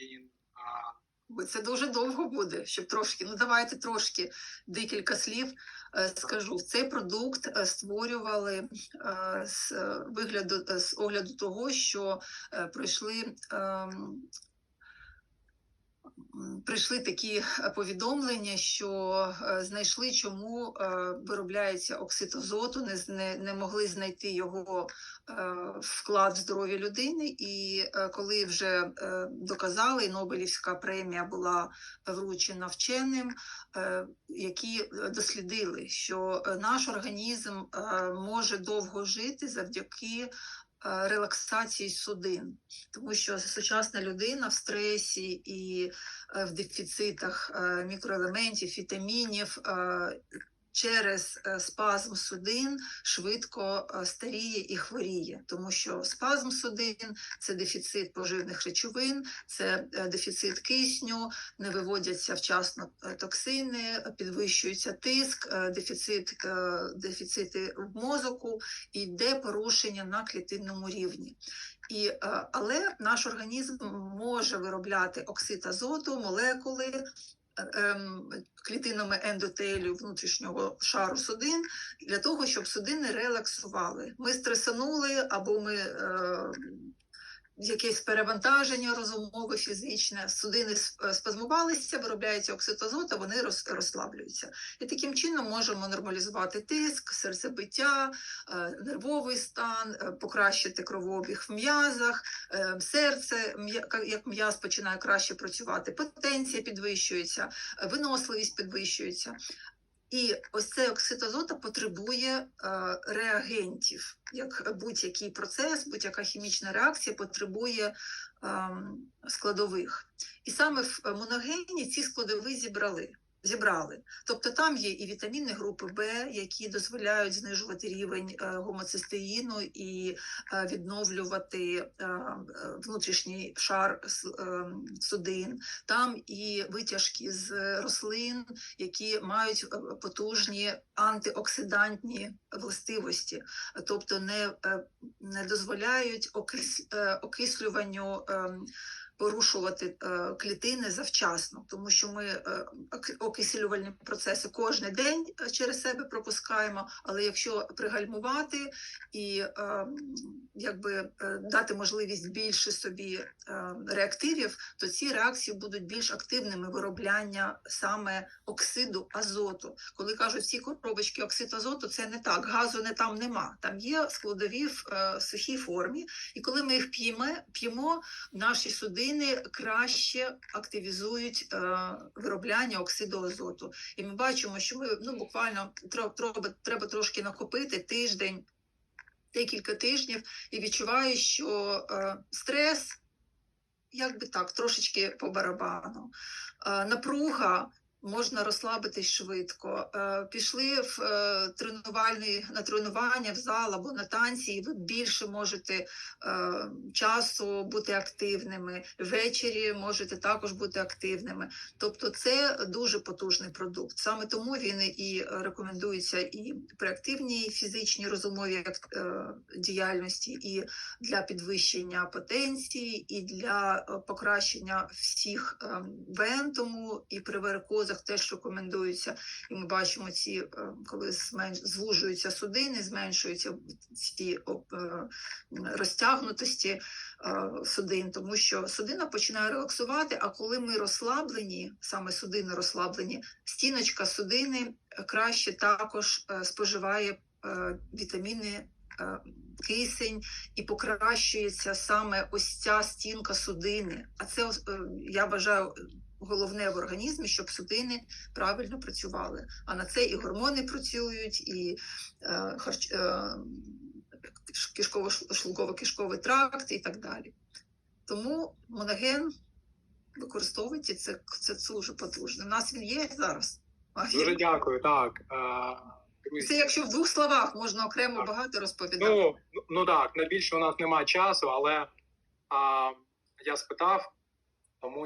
він Бо це дуже довго буде, щоб трошки. Ну давайте трошки декілька слів е, скажу. Цей продукт е, створювали е, з вигляду з огляду того, що пройшли. Прийшли такі е, повідомлення, що е, знайшли, чому е, виробляється оксид азоту, не, не, могли знайти його вклад в здоров'я людини. І коли вже доказали, Нобелівська премія була вручена вченим, які дослідили, що наш організм може довго жити завдяки. Е, Релаксації судин, тому що сучасна людина в стресі і е, в дефіцитах е, мікроелементів, вітамінів через е, спазм судин швидко е, старіє і хворіє, тому що спазм судин це дефіцит поживних речовин, це е, дефіцит кисню, не виводяться вчасно токсини, підвищується тиск, дефіцит, дефіцити в мозоку і йде порушення на клітинному рівні. І, але наш організм може виробляти оксид азоту, молекули клітинами ендотелію внутрішнього шару судин для того, щоб судини релаксували. Ми стресанули або ми. Е, Якесь перевантаження розумове, фізичне, судини спазмувалися, виробляється окситозот, а вони роз- розслаблюються. І таким чином можемо нормалізувати тиск, серцебиття, е, нервовий стан, е, покращити кровообіг в м'язах, е, серце, як м'яз починає краще працювати, потенція підвищується, е, виносливість підвищується. І ось цей оксид азота потребує е, реагентів. Як будь-який процес, будь-яка хімічна реакція потребує ем, складових. І саме в е, моногені ці складові зібрали. Зібрали. Тобто там є і вітаміни групи Б, які дозволяють знижувати рівень е, гомоцистеїну і е, відновлювати е, внутрішній шар судин. Там і витяжки з рослин, які мають потужні антиоксидантні властивості, тобто не, не дозволяють окислюванню. Ем, Порушувати е, клітини завчасно, тому що ми е, окислювальні процеси кожен день е, через себе пропускаємо. Але якщо пригальмувати і е, якби е, дати можливість більше собі е, реактивів, то ці реакції будуть більш активними виробляння саме оксиду азоту. Коли кажуть всі коробочки оксид азоту, це не так. Газу не там нема. Там є складові в е, сухій формі, і коли ми їх п'ємо, наші судини краще активізують виробляння оксиду азоту. І ми бачимо, що ми ну буквально треба трошки накопити тиждень, декілька тижнів, і відчуваю, що е, стрес, як би так, трошечки по барабану. Е, напруга. Можна розслабитись швидко. Е, Пішли в е, тренувальний на тренування в зал або на танці, і ви більше можете е, часу бути активними. Ввечері можете також бути активними. Тобто, це дуже потужний продукт. Саме тому він і рекомендується і при активній фізичній розумовій діяльності, і для підвищення потенції, і для покращення всіх ем, вен, тому і при варикозах теж рекомендується. І ми бачимо ці, е, коли зменш... звужуються судини, зменшуються ці е, розтягнутості е, судин, тому що судина починає релаксувати. А коли ми розслаблені, саме судини розслаблені, стіночка судини краще також споживає вітаміни. Кисень і покращується саме ось ця стінка судини. А це я вважаю головне в організмі, щоб судини правильно працювали. А на це і гормони працюють, і е, харч, е, кишково-шлунково-кишковий тракт і так далі. Тому моноген використовуйте це, це дуже потужно. У нас він є зараз. Дуже дякую. Так, е, друзі. Це якщо в двох словах можна окремо Так. багато розповідати. Ну, ну, ну так, на більше у нас немає часу, але а, я спитав, тому